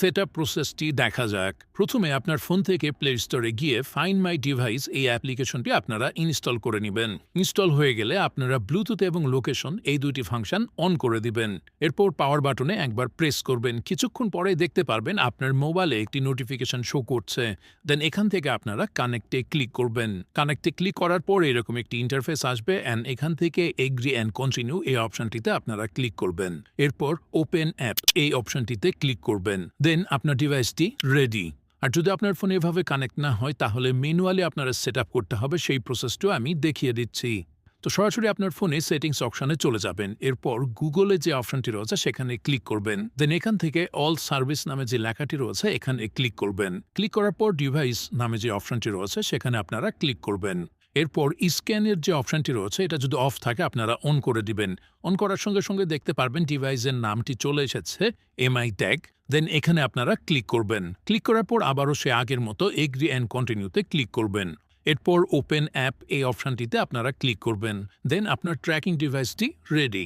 Set up প্রসেসটি দেখা যাক। প্রথমে আপনার ফোন থেকে প্লে স্টোরে গিয়ে ফাইন মাই ডিভাইস এই অ্যাপ্লিকেশনটি আপনারা ইনস্টল করে নেবেন। ইনস্টল হয়ে গেলে আপনারা ব্লুটুথ এবং লোকেশন এই দুইটি ফাংশন অন করে দিবেন। এরপর পাওয়ার বাটনে একবার প্রেস করবেন। কিছুক্ষণ পরে দেখতে পারবেন আপনার মোবাইলে একটি নোটিফিকেশন শো করছে। দেন এখান থেকে আপনারা কানেক্টে ক্লিক করবেন। কানেক্টে ক্লিক করার পর এরকম একটি ইন্টারফেস আসবে অ্যান্ড এখান থেকে এগ্রি অ্যান্ড কন্টিনিউ এই অপশনটিতে আপনারা ক্লিক করবেন। এরপর ওপেন অ্যাপ এই অপশনটিতে ক্লিক করবেন। দেন আপনার ডিভাইসটি রেডি আর যদি আপনার ফোনে এভাবে কানেক্ট না হয়, তাহলে ম্যানুয়ালি আপনারা সেট করতে হবে, সেই প্রসেসটিও আমি দেখিয়ে দিচ্ছি। তো সরাসরি আপনার ফোনে সেটিংস অপশনে চলে যাবেন। এরপর গুগলে যে অপশনটি রয়েছে, সেখানে ক্লিক করবেন। দেন এখান থেকে অল সার্ভিস নামে যে লেখাটি রয়েছে, এখানে ক্লিক করবেন। ক্লিক করার পর ডিভাইস নামে যে অপশনটি রয়েছে, সেখানে আপনারা ক্লিক করবেন। এরপর স্ক্যানের যে অপশানটি রয়েছে, এটা যদি অফ থাকে, আপনারা অন করে দিবেন। অন করার সঙ্গে সঙ্গে দেখতে পারবেন ডিভাইসের নামটি চলে এসেছে এমআই ট্যাগ দেন এখানে আপনারা ক্লিক করবেন। ক্লিক করার পর আবারও সে আগের মতো এগ্রি অ্যান্ড কন্টিনিউতে ক্লিক করবেন। এরপর ওপেন অ্যাপ এই অপশানটিতে আপনারা ক্লিক করবেন। দেন আপনার ট্র্যাকিং ডিভাইসটি রেডি